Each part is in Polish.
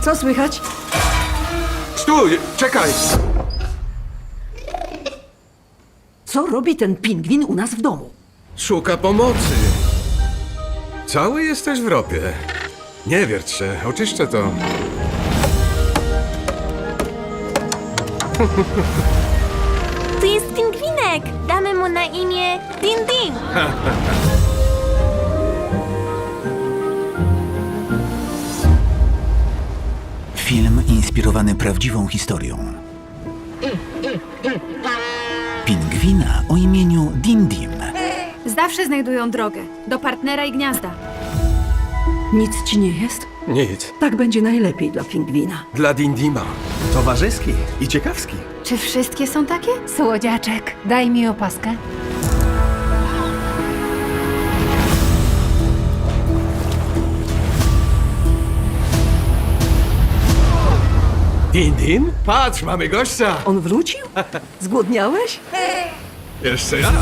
Co słychać? Stój! Czekaj! Co robi ten pingwin u nas w domu? Szuka pomocy. Cały jesteś w ropie. Nie wierć się, oczyszczę to. Tu jest pingwinek! Damy mu na imię Din Din! inspirowany prawdziwą historią. Pingwina o imieniu Dim Dim. Zawsze znajdują drogę do partnera i gniazda. Nic ci nie jest? Nic. Tak będzie najlepiej dla pingwina. Dla Dindima. Towarzyski i ciekawski. Czy wszystkie są takie? Słodziaczek, daj mi opaskę. Dindim? Patrz, mamy gościa! On wrócił? Zgłodniałeś? Jeszcze jak?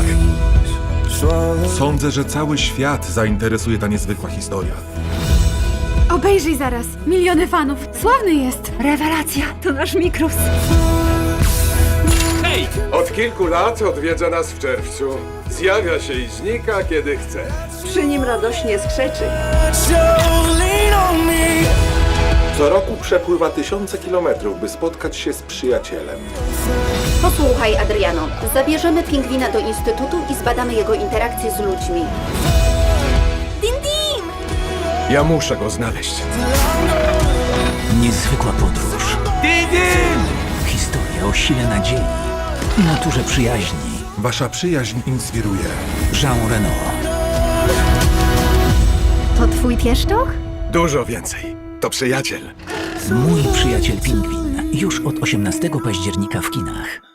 Sądzę, że cały świat zainteresuje ta niezwykła historia. Obejrzyj zaraz. Miliony fanów. Sławny jest. Rewelacja, to nasz mikrus. Od kilku lat odwiedza nas w czerwcu. Zjawia się i znika, kiedy chce. Przy nim radośnie skrzeczy. Co roku przepływa tysiące kilometrów, by spotkać się z przyjacielem. Posłuchaj, Adriano. Zabierzemy pingwina do instytutu i zbadamy jego interakcje z ludźmi. Ja muszę go znaleźć. Niezwykła podróż. Historia o sile nadziei i naturze przyjaźni. Wasza przyjaźń inspiruje. Jean Reno. To twój pieszczoch? Dużo więcej. To przyjaciel. Mój przyjaciel pingwin. Już od 18 października w kinach.